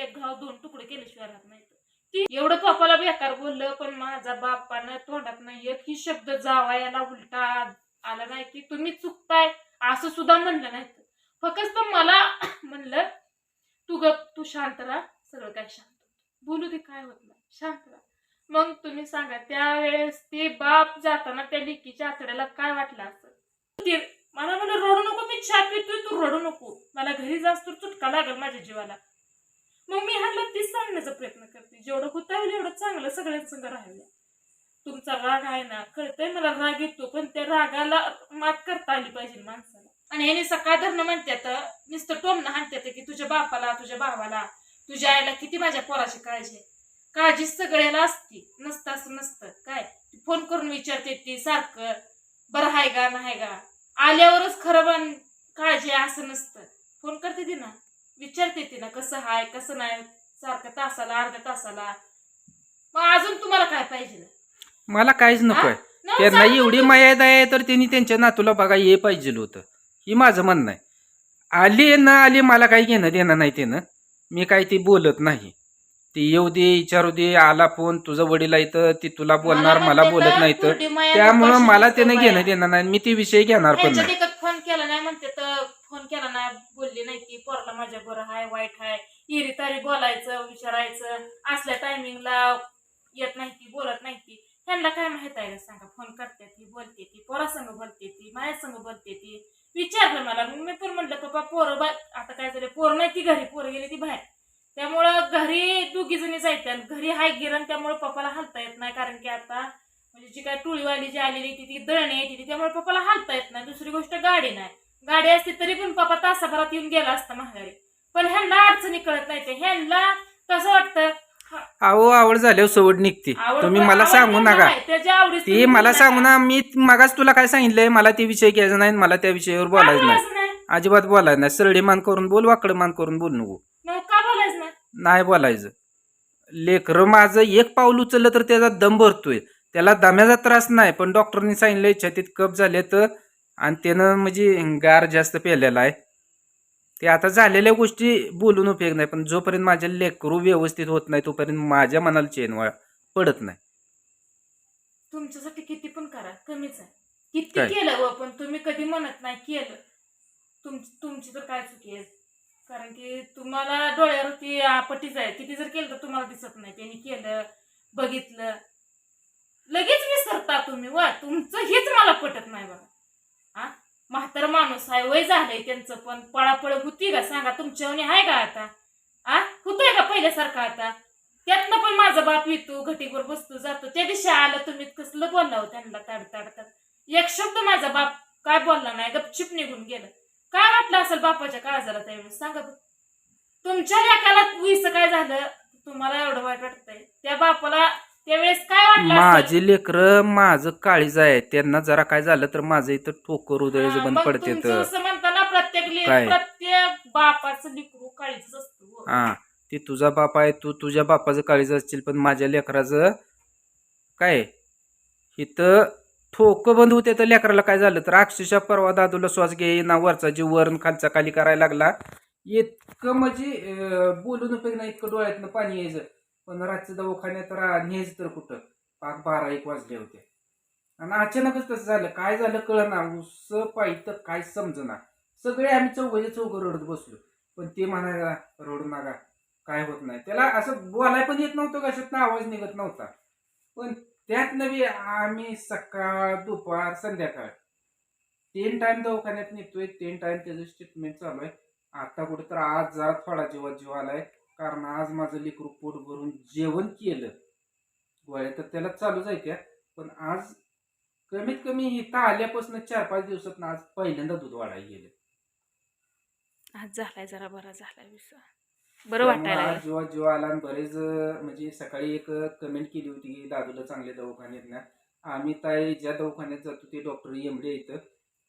एक घाव दोन तुकडे केल्याशिवाय राहत नाही ती एवढं पप्पाला बेकार बोललं पण माझा बापानं तोंडात नाही एक ही शब्द जावा याला उलटा आला नाही की तुम्ही चुकताय असं सुद्धा म्हणलं नाही फक्त मला म्हणलं तू गप तू शांत राहा सगळं काय शांत बोलू दे काय होत नाही. शांत राहा. मग तुम्ही सांगा त्यावेळेस ते बाप जाताना त्या लिकीच्या आतड्याला काय वाटलं असं? ते मला म्हणलं रडू नको मी चहा पितोय तू रडू नको. मला घरी जास्त तर चुटका लागल माझ्या जीवाला. मग मी ह्यांना तीच सांगण्याचा प्रयत्न करते. जेवढं होता होईल एवढं चांगलं सगळ्यांसंग राहिलं. तुमचा राग आहे ना कळतंय मला राग येतो पण त्या रागाला मात करता आली पाहिजे माणसाला. आणि ह्याने सकाळ धरणं म्हणतात नुसतं टोमणं हाणतात की तुझ्या बापाला तुझ्या भावाला तुझ्या आईला किती माझ्या पोराची काळजी आहे. काळजी सगळ्याला असती. नसतं असं नसतं. काय? फोन करून विचारते ती सारखं बरं हाय का नाही का? आल्यावरच खरं पण काळजी असं नसतं. फोन करते ती ना. विचारते ती ना कसं हाय कसं नाही सारखं तासाला अर्ध्या तासाला. मग अजून तुम्हाला काय पाहिजे मला काहीच नकोय. त्यांना सांगू एवढी मर्यादा आहे तर त्यांनी त्यांच्या नातूला बघा ये पाहिजे होतं. ही माझं म्हणणं आहे. आली न आली मला काही घेणं देणं नाही त्यानं मी काही ती बोलत नाही. ती येऊ दे विचारू दे आला फोन तुझं वडील आहे तर ती तुला बोलणार मला म्हणते बोलत नाही तर. कुरडी माया त्यामुळं लोकांशी मला त्यानं. घेणं देणं नाही. मी ती विषय घेणार पण ह्यांच्या नाही. देखत फोन केला नाही म्हणते तर फोन केला नाही बोलली नाही की पोरला माझ्या बरं हाय वाईट हाय इरी तारी बोलायचं विचारायचं असल्या टायमिंगला येत नाही ती बोलत नाही ती. ह्यांना काय माहीत आहे सांगा फोन करते ती बोलते ती पोरासंग बोलते ती माझ्यासंग बोलते ती. विचारलं मला मग मी पण म्हटलं पप्पा पोरं बा आता काय झालं पोरं नाही ती घरी पोरं गेली ती बाहेर. त्यामुळं घरी दोघी जणी जायच्या घरी हाय गिरण त्यामुळे पप्पाला हालता येत नाही कारण की आता म्हणजे जी काय टुळीवाली जी आलेली ती ती दळणी येते ती त्यामुळे पप्पाला हालता येत नाही. दुसरी गोष्ट गाडी नाही. गाडी असती तरी पण पप्पा तासाभरात येऊन गेला असता माघारी. पण ह्यांना अडचणी कळत नाही ते. ह्यांना कसं वाटतं? अहो आवड झाल्यावर सवड निघते. आवड- तुम्ही मला आवड सांगू त्यांना नका. त्याच्या ती मला सांगू. ना मी मगाच तुला काय सांगितलंय? मला ते विषय घ्यायचा नाही मला त्या विषयावर का बोलायचं नाही. बोलायचं नाही? अजिबात बोलायचं नाही. सरळी मान करून बोल वाकडं मान करून बोल नको. मग का बोलायचं नाही? नाही बोलायचं. लेकरं माझं एक पाऊल उचललं तर त्याचा दम भरतोय. त्याला दम्याचा त्रास नाही पण डॉक्टरनी सांगितलंय छातीत कप झाले तर आणि त्यानं म्हणजे गार जास्त पेलेला आहे. ते आता झालेल्या गोष्टी बोलून उपयोग नाही पण जोपर्यंत माझ्या लेकरू व्यवस्थित होत नाही तोपर्यंत माझ्या मनाला चेन वा पडत नाही. तुमच्यासाठी किती पण करा कमीच आहे. किती काय? केलं व पण तुम्ही कधी म्हणत नाही केलं. तुम तुमची तर काय चुकी आहे. कारण की तुम्हाला डोळ्यावरती आपटीच आहे. किती जर केलं तर तुम्हाला दिसत नाही. त्यांनी केलं बघितलं. लगेच विसरता तुम्ही वा तुमचं हेच मला पटत नाही बघा. हा? म्हातार माणूस आहे वय झालंय त्यांचं पण. पळापळ होती का? सांगा तुमच्यावनी आहे का आता? आ होतोय का पहिल्यासारखा आता? त्यातनं पण माझा बाप येतो घटीवर बसतो जातो. त्या दिवशी आलं तुम्ही कसलं बोलला हो त्यांना ताड. एक शब्द माझा बाप काय बोलला नाही गपचिप निघून गेलं. काय वाटलं असेल बापाच्या काळजाला त्यावेळेस? सांगा बरं. तुमच्या लेकाला वीस काय झालं? तुम्हाला एवढं वाईट वाटतंय. त्या बापाला त्यावेळेस काय वाटलं असेल? माझे लेकरं माझं काळीज आहे त्यांना जरा काय झालं तर माझं इथं ठोकर हृदय हा, बंद मग पडते तुमचं असं म्हणताना प्रत्येक ले- काय? प्रत्येक बापाचं लिकरू काळीच असतं हो. हा ती तुझा बाप आहे तू तुझ्या बापाचं काळीज असतील पण माझ्या लेकराचं काय इथं ठोक बंद होते तर लेकराला काय झालं तर अक्षरशः परवा दादूला श्वास घे ना वरचा जीव वरण खालचा खाली करायला लागला इतकं म्हणजे अं, बोलून उपयोग नाही इतकं डोळ्यातनं पाणी यायचं पण रातच्या दवाखान्यात रा न्यायचं तर कुठं? पाच बारा एक वाजले होते. आणि अचानकच तसं झालं. काय झालं कळना. उस पाहिजे काय समजना. सगळे आम्ही चौघे चौघं रडत बसलो. पण ते म्हणायला रडू नका. काय होत नाही. त्याला असं बोलाय पण येत नव्हतं कशातनं. आवाज निघत नव्हता. पण त्यात नवी आम्ही सकाळ दुपार संध्याकाळ. तीन टाइम दवाखान्यात निघतोय तीन टाइम त्याचं ट्रीटमेंट चालू आहे. आता कुठं तर आज जरा थोडा जीवा जीव आलाय. कारण आज माझं लेकरू पोट भरून जेवण केलं. गोळ्या तर त्याला चालूच आहे त्या पण आज कमीत कमी इथं आल्यापासून चार पाच दिवसात आज पहिल्यांदा दूध वाढायला गेलं. आज झालाय जरा बरा झालाय बरं त्यामुळे वाटायला आज लागलं. जेव्हा जेव्हा आला आणि बरेच अं, म्हणजे सकाळी एक कमेंट केली होती की दादूला चांगले दवाखान्यात ना आम्ही ताई ज्या दवाखान्यात जातो ते डॉक्टर एमडे येतं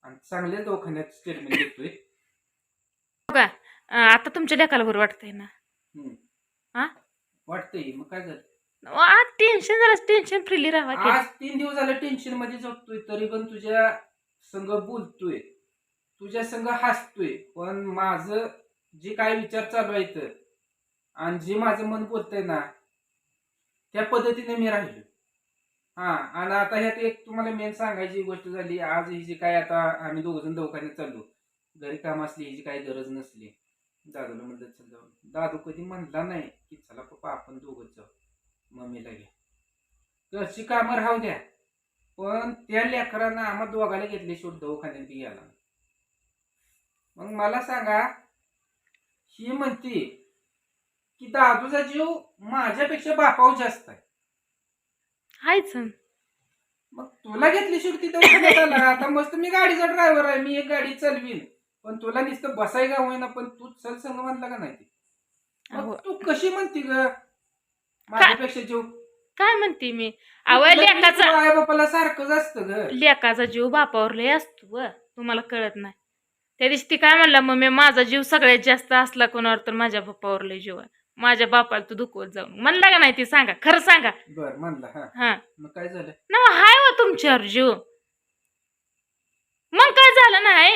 आणि चांगल्या दवाखान्यात स्टेटमेंट देतोय. अं, आता तुमच्या लेकाला बरं वाटतंय ना. हा? वाटतंय मग काय झालं आज टेन्शन जरा टेन्शन फ्रीली राहा की. तीन दिवस झालं टेन्शनमध्ये जगतोय तरी पण तुझ्या संग बोलतोय तुझ्या संग हसतोय पण माझं जे काय विचार चालू आहेत आणि जे माझं मन बोलतंय ना त्या पद्धतीने मी राहिलो हा आणि आता ह्यात एक तुम्हाला मेन सांगायची गोष्ट झाली आज ही जी काय आता आम्ही दोघ जण दवाखान्यात चाललो घरी काम असली हिची काही गरज नसली दादूला म्हणलं चल जाऊ दादू कधी म्हणला नाही की चला पप्पा आपण दोघंच जाऊ. मम्मीला घ्या घरची कामं राहू द्या. पण त्या लेकरांना आम्हा दोघाला घेतले शेवट दवाखान्यात बी गेला मग मला सांगा ही म्हणते की दादूचा जीव माझ्यापेक्षा बापाव जास्त आहे. हायच मग तुला घेतली शेवटी दवाखान्यात आला? आता मस्त मी गाडीचा ड्रायव्हर आहे मी एक गाडी चालवीन. पण तुला नुसतं बसाय का होईना पण तू चल संग म्हणला का नाही ते? अहो. मग तू कशी म्हणती ग? माझ्यापेक्षा जीव काय म्हणते मी? अव लेकाचा आई बापाला सारखंच असतं ग. लेकाचा जीव बापावर लय असतो व तुम्हाला कळत नाही. त्या दिवशी ती काय म्हणला मम्मी माझा जीव सगळ्यात जास्त असला कोणावर तर माझ्या बापावर लय जीव आहे. माझ्या बापाला तू दुखवत जाऊन म्हणला का नाही ती? सांगा खरं सांगा. बर म्हणला हा. हा. मग काय झालं? ना हाय व तुमच्यावर जीव. मग काय झालं नाही?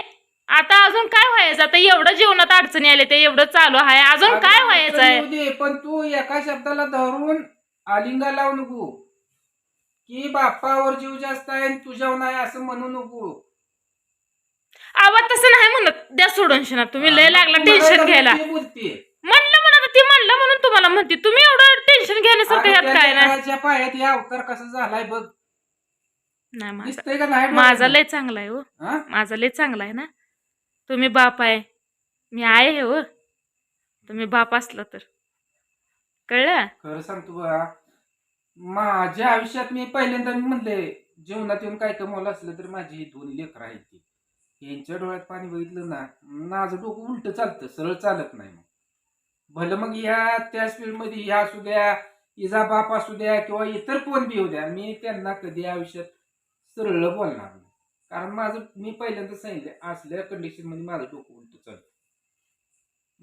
आता अजून काय व्हायचं? आता एवढं जीवनात अडचणी आले ते एवढं चालू आहे. अजून काय व्हायचं आहे? पण तू एका शब्दाला धरून आलिंगा लावू नको. की बापावर जीव जास्त आहे आणि तुझ्यावर नाही असं म्हणू नको. आवाज तसं नाही म्हणत. द्या सोडून शिना. तुम्ही लय लागला टेन्शन घ्यायला. ते बोलते. म्हणलं म्हणत ती म्हणलं म्हणून तुम्हाला म्हणते. तुम्ही एवढं टेन्शन घेण्यासारखं त्या काय नाही. लेकराच्या पायात हे अवतार कसं झालाय बघ. नाही माझा दिसतंय का नाही माझा लय चांगला आहे हो. हा? माझा लय चांगला आहे ना. तुम्ही बाप आहे. मी आहे हे हो. तुम्ही बाप असला तर. कळलं? खरं सांगतो बा माझ्या आयुष्यात मी पहिल्यांदा मी म्हणले जीवनात येऊन काय कमावलं असलं तर माझी ही दोन लेकरं आहेत ती. यांच्या डोळ्यात पाणी बघितलं ना माझं डोकं उलट चालतं सरळ चालत नाही मग. भलं मग ह्या त्या स्पीडमध्ये ह्या असू द्या इजा बाप असू द्या किंवा इतर कोण बी होऊ द्या मी त्यांना कधी आयुष्यात सरळ बोलणार नाही. कारण माझं मी पहिल्यांदा सांगितलं असल्या कंडिशनमध्ये माझं डोकं उलट चालतं.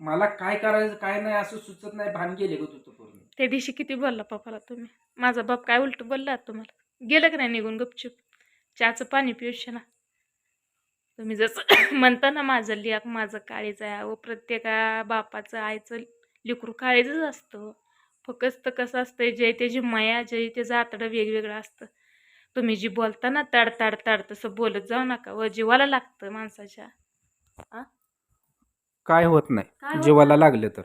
मला काय करायचं काय नाही असं सुचत नाही भान गेले ग तुझं पूर्ण. त्या दिवशी किती बोलला पप्पाला तुम्ही? माझा बाप काय उलट बोलला तुम्हाला? गेलं का नाही निघून गपचूप? चहाचं पाणी पिऊश ना तुम्ही जसं म्हणता ना माझं लियाक माझं काळीच आहे व प्रत्येका बापाचं आईचं लिकरू काळीजच असतं. फक्त कसं असतं जय त्याची माया जय त्याचं आतडं वेगवेगळं असतं. तुम्ही जी बोलता ना ताड ताड ताड तसं बोलत जाऊ नका. व जीवाला लागतं माणसाच्या. काय होत काय नाही होत जीवाला लागलं तर.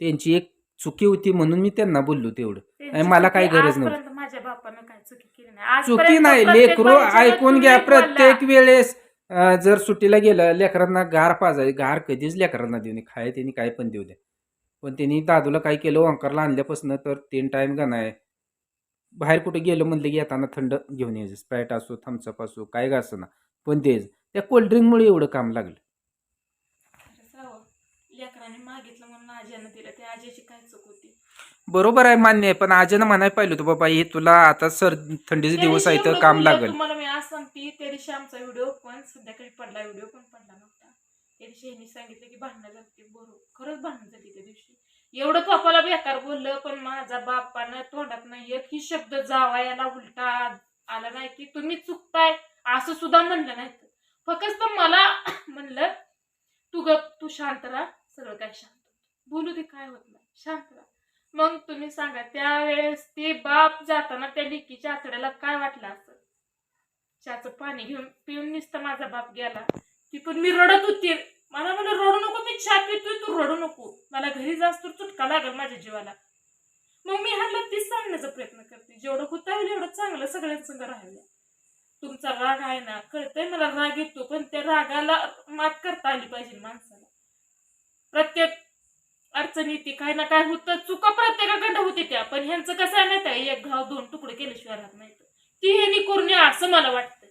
त्यांची एक चुकी होती म्हणून मी त्यांना बोललो तेवढं. त्यांची मला काही गरज नव्हती. आजपर्यंत माझ्या बापानं काय चुकी केली नाही. चुकी नाही. प्रत्येक लेकरू ऐकून घ्या. प्रत्येक वेळेस अं, जर सुट्टीला गेलं लेकरांना गार पाजाय गार कधीच लेकरांना देऊ नये. खाय त्यांनी काय पण देऊ द्या. पण त्यांनी दादूला काय केलं? ओंकारला आणल्यापासून तर तीन टाइम का नाही बाहेर कुठे गेलं म्हणलं की येताना थंड घेऊन यायचं. स्प्राईट असो थम्सअप असो काय का असं ना. पण तेच त्या कोल्ड्रिंकमुळे एवढं काम लागलं. खरंच राव. लेकराने मागितलं म्हणून आज्यानं दिलं त्या आजीची काय चूक होती? बरोबर आहे मान्य आहे पण आजीनं म्हणायला पाहिलं होतं बाबा हे तुला आता सर थंडीचे दिवस आहे तर काम लागेल. तुम्हाला मी आज सांगते त्या दिवशी आमचा व्हिडिओ पण संध्याकाळी पडला व्हिडिओ पण पडला नव्हता. त्या दिवशी यांनी सांगितलं की भांडणं झाली बरोबर खरंच भांडणं झाली त्या दिवशी. एवढं पप्पाला बेकार बोललं पण माझा बापानं तोंडात नाही एकही शब्द जावा याला उलटा आला नाही की तुम्ही चुकताय असं सुद्धा म्हणलं नाही. फक्त मला म्हणलं तू ग तू शांत राहा सगळं काय शांत बोलू दे काय होत नाही. शांत राहा. मग तुम्ही सांगा त्यावेळेस ते बाप जाताना त्या लेकीच्या आतड्याला काय वाटलं असं? त्याचं पाणी घेऊन पिऊन निसतं माझा बाप गेला. ती पण मी रडत होती. मला म्हणलं रडू नको मी चहा पितोय तू रडू नको. मला घरी जास्त तर चुटका लागल माझ्या जीवाला. मग मी ह्यांना तीच सांगण्याचा प्रयत्न करते. जेवढं होता होईल एवढं चांगलं सगळ्यांसंग राहिलं. तुमचा राग आहे ना कळतंय मला राग येतो पण त्या रागाला मात करता आली पाहिजे माणसाला. प्रत्येक अडचण येते काय ना काय होतं चुका प्रत्येकाकडं होती त्या. पण ह्यांचं कसं आहे माहिती आहे एक घाव दोन तुकडे केल्याशिवाय राहत नाही ती. ह्यानी करून असं मला वाटतं